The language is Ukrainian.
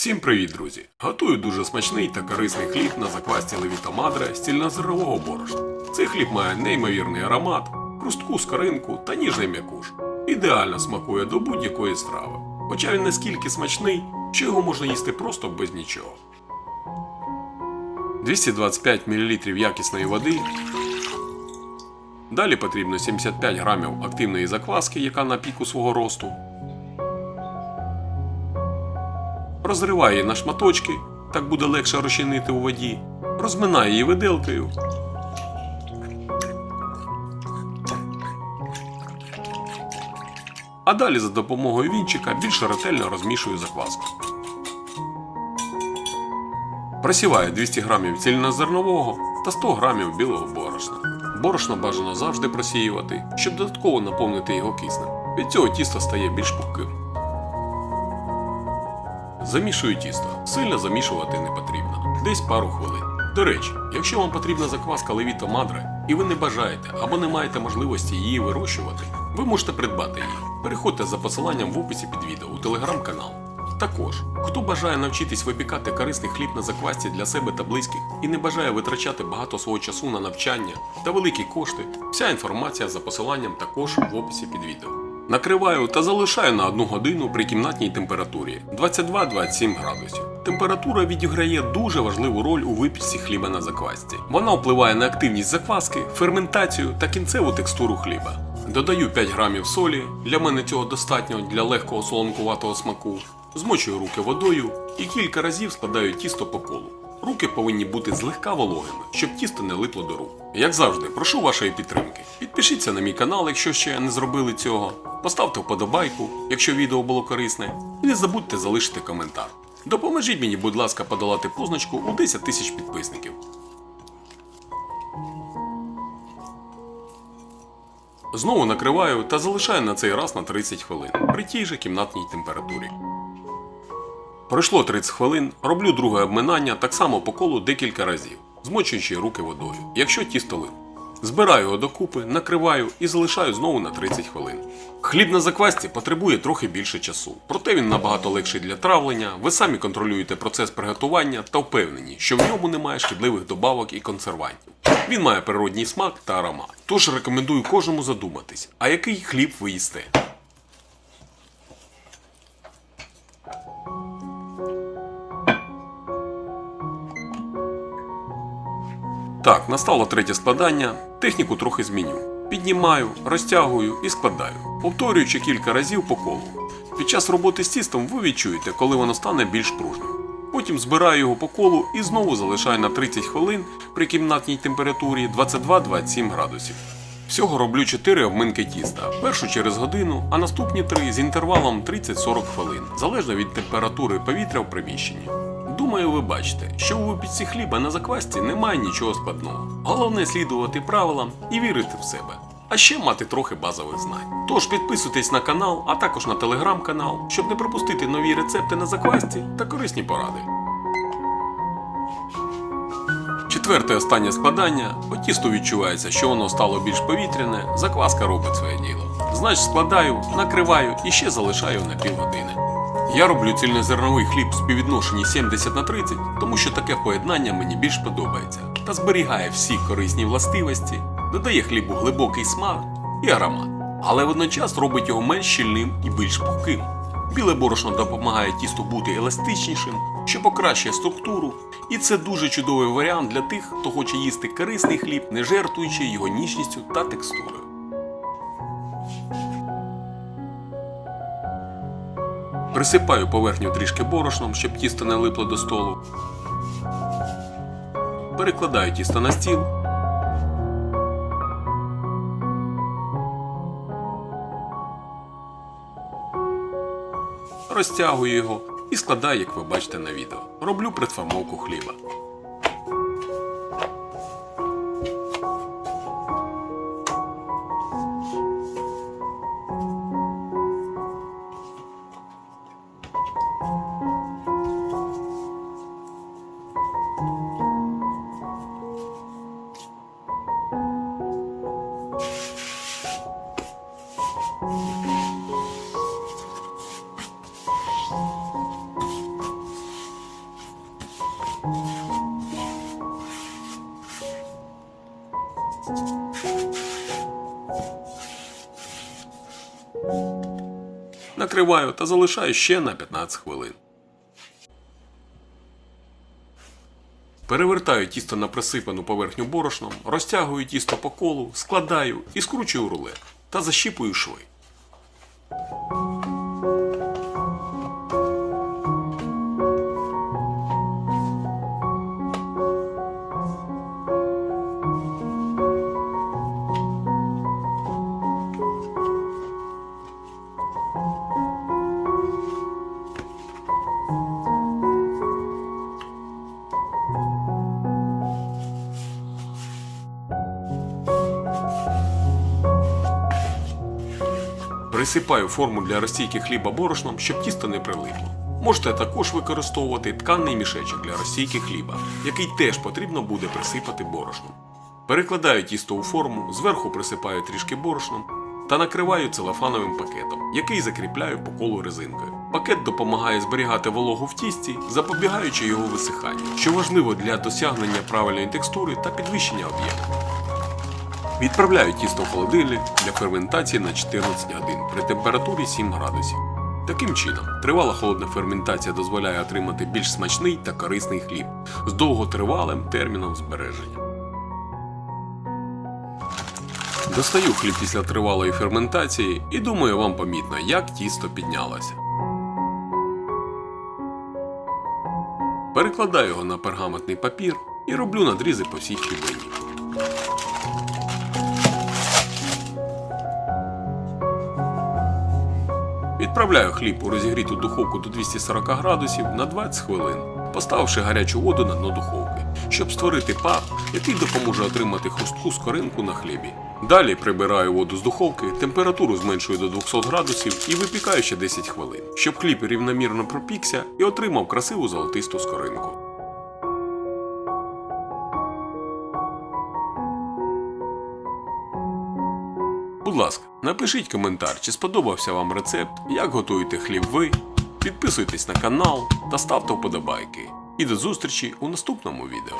Всім привіт, друзі! Готую дуже смачний та корисний хліб на заквасті Левіта Мадре з цільнозернового борошна. Цей хліб має неймовірний аромат, хрустку скоринку та ніжний м'якуш. Ідеально смакує до будь-якої страви. Хоча він наскільки смачний, що його можна їсти просто без нічого. 225 мл якісної води. Далі потрібно 75 грамів активної закваски, яка на піку свого росту. Розриваю її на шматочки, так буде легше розчинити у воді, розминаю її виделкою. А далі за допомогою вінчика більш ретельно розмішую закваску. Просіваю 200 г цільнозернового та 100 г білого борошна. Борошно бажано завжди просіювати, щоб додатково наповнити його киснем. Від цього тісто стає більш пухким. Замішую тісто. Сильно замішувати не потрібно. Десь пару хвилин. До речі, якщо вам потрібна закваска Левіто Мадре і ви не бажаєте або не маєте можливості її вирощувати, ви можете придбати її. Переходьте за посиланням в описі під відео у телеграм-канал. Також, хто бажає навчитись випікати корисний хліб на заквасці для себе та близьких і не бажає витрачати багато свого часу на навчання та великі кошти, вся інформація за посиланням також в описі під відео. Накриваю та залишаю на 1 годину при кімнатній температурі 22-27 градусів. Температура відіграє дуже важливу роль у випічці хліба на заквасці. Вона впливає на активність закваски, ферментацію та кінцеву текстуру хліба. Додаю 5 грамів солі, для мене цього достатньо для легкого солонкуватого смаку. Змочую руки водою і кілька разів складаю тісто по колу. Руки повинні бути злегка вологими, щоб тісто не липло до рук. Як завжди, прошу вашої підтримки. Підпишіться на мій канал, якщо ще не зробили цього. Поставте вподобайку, якщо відео було корисне, і не забудьте залишити коментар. Допоможіть мені, будь ласка, подолати позначку у 10 тисяч підписників. Знову накриваю та залишаю на цей раз на 30 хвилин при тій же кімнатній температурі. Пройшло 30 хвилин, роблю друге обминання так само по колу декілька разів, змочуючи руки водою, якщо тісто лип. Збираю його докупи, накриваю і залишаю знову на 30 хвилин. Хліб на заквасці потребує трохи більше часу, проте він набагато легший для травлення, ви самі контролюєте процес приготування та впевнені, що в ньому немає шкідливих добавок і консервантів. Він має природній смак та аромат. Тож рекомендую кожному задуматись, а який хліб ви їсте. Так, настало третє складання. Техніку трохи зміню. Піднімаю, розтягую і складаю, повторюючи кілька разів по колу. Під час роботи з тістом ви відчуєте, коли воно стане більш пружним. Потім збираю його по колу і знову залишаю на 30 хвилин при кімнатній температурі 22-27 градусів. Всього роблю 4 обминки тіста, першу через годину, а наступні 3 з інтервалом 30-40 хвилин, залежно від температури повітря в приміщенні. Думаю, ви бачите, що у випічці хліба на заквасці немає нічого складного. Головне слідувати правилам і вірити в себе. А ще мати трохи базових знань. Тож підписуйтесь на канал, а також на телеграм-канал, щоб не пропустити нові рецепти на заквасці та корисні поради. Четверте останнє складання, по тісту відчувається, що воно стало більш повітряне, закваска робить своє діло. Значить складаю, накриваю і ще залишаю на півгодини. Я роблю цільнозерновий хліб в співвідношенні 70 на 30, тому що таке поєднання мені більш подобається та зберігає всі корисні властивості, додає хлібу глибокий смак і аромат, але водночас робить його менш щільним і більш пухким. Біле борошно допомагає тісту бути еластичнішим, що покращує структуру, і це дуже чудовий варіант для тих, хто хоче їсти корисний хліб, не жертвуючи його ніжністю та текстурою. Присипаю поверхню трішки борошном, щоб тісто не липло до столу. Перекладаю тісто на стіл. Розтягую його і складаю, як ви бачите на відео. Роблю предформовку хліба. Накриваю та залишаю ще на 15 хвилин. Перевертаю тісто на присипану поверхню борошном, розтягую тісто по колу, складаю і скручую рулет та защіпую шви. Присипаю форму для розстійки хліба борошном, щоб тісто не прилипло. Можете також використовувати тканний мішечок для розстійки хліба, який теж потрібно буде присипати борошном. Перекладаю тісто у форму, зверху присипаю трішки борошном та накриваю целофановим пакетом, який закріпляю по колу резинкою. Пакет допомагає зберігати вологу в тісті, запобігаючи його висиханню, що важливо для досягнення правильної текстури та підвищення об'єму. Відправляю тісто в холодильник для ферментації на 14 годин при температурі 7 градусів. Таким чином, тривала холодна ферментація дозволяє отримати більш смачний та корисний хліб з довготривалим терміном збереження. Достаю хліб після тривалої ферментації і думаю, вам помітно, як тісто піднялося. Перекладаю його на пергаментний папір і роблю надрізи по всій хлібині. Відправляю хліб у розігріту духовку до 240 градусів на 20 хвилин, поставивши гарячу воду на дно духовки, щоб створити пар, який допоможе отримати хрустку скоринку на хлібі. Далі прибираю воду з духовки, температуру зменшую до 200 градусів і випікаю ще 10 хвилин, щоб хліб рівномірно пропікся і отримав красиву золотисту скоринку. Будь ласка, напишіть коментар, чи сподобався вам рецепт, як готуєте хліб ви. Підписуйтесь на канал та ставте вподобайки. І до зустрічі у наступному відео.